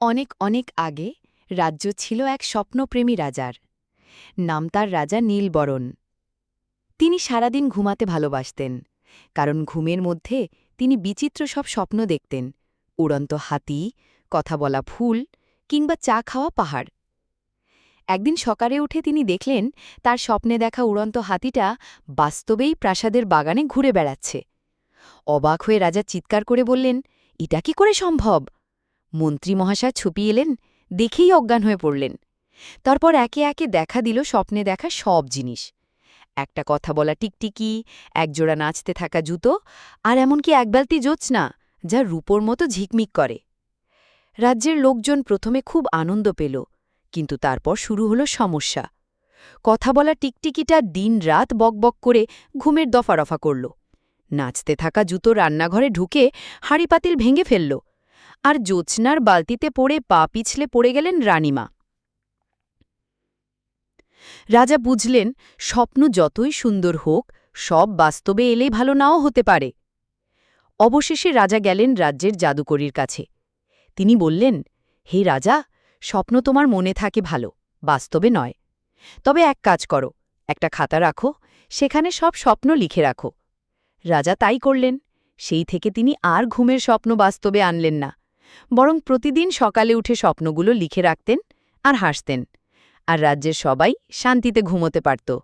অনেক অনেক আগে রাজ্য ছিল এক স্বপ্নপ্রেমী রাজার। নাম তার রাজা নীলবরণ। তিনি সারাদিন ঘুমাতে ভালোবাসতেন, কারণ ঘুমের মধ্যে তিনি বিচিত্র সব স্বপ্ন দেখতেন, উড়ন্ত হাতি, কথা বলা ফুল, কিংবা চা খাওয়া পাহাড়। একদিন সকালে উঠে তিনি দেখলেন, তার স্বপ্নে দেখা উড়ন্ত হাতিটা বাস্তবেই প্রাসাদের বাগানে ঘুরে বেড়াচ্ছে। অবাক হয়ে রাজা চিৎকার করে বললেন, এটা কি করে সম্ভব? মন্ত্রী মহাশয় ছুপিয়ে এলেন, দেখেই অজ্ঞান হয়ে পড়লেন। তারপর একে একে দেখা দিল, স্বপ্নে দেখা সব জিনিস। একটা কথা বলা টিকটিকি, একজোড়া নাচতে থাকা জুতো, আর এমনকি একবালতি জোৎস্না যা রূপোর মতো ঝিকমিক করে। রাজ্যের লোকজন প্রথমে খুব আনন্দ পেল, কিন্তু তারপর শুরু হলো সমস্যা। কথা বলা টিকটিকিটা দিন রাত বকবক করে ঘুমের দফারফা করল। নাচতে থাকা জুতো রান্নাঘরে ঢুকে হাঁড়িপাতিল ভেঙে ফেলল আর জোৎস্নার বালতিতে পড়ে পা পিছলে পড়ে গেলেন রানীমা। রাজা বুঝলেন, স্বপ্ন যতই সুন্দর হোক, সব বাস্তবে এলেই ভালো নাও হতে পারে। অবশেষে রাজা গেলেন রাজ্যের জাদুকরীর কাছে। তিনি বললেন, হে রাজা, স্বপ্ন তোমার মনে থাকে ভালো, বাস্তবে নয়। তবে এক কাজ করো, একটা খাতা রাখো, সেখানে সব স্বপ্ন লিখে রাখো। রাজা তাই করলেন, সেই থেকে তিনি আর ঘুমের স্বপ্ন বাস্তবে আনলেন না। বরং প্রতিদিন সকালে উঠে স্বপ্নগুলো লিখে রাখতেন আর হাসতেন। আর রাজ্যের সবাই শান্তিতে ঘুমোতে পারত।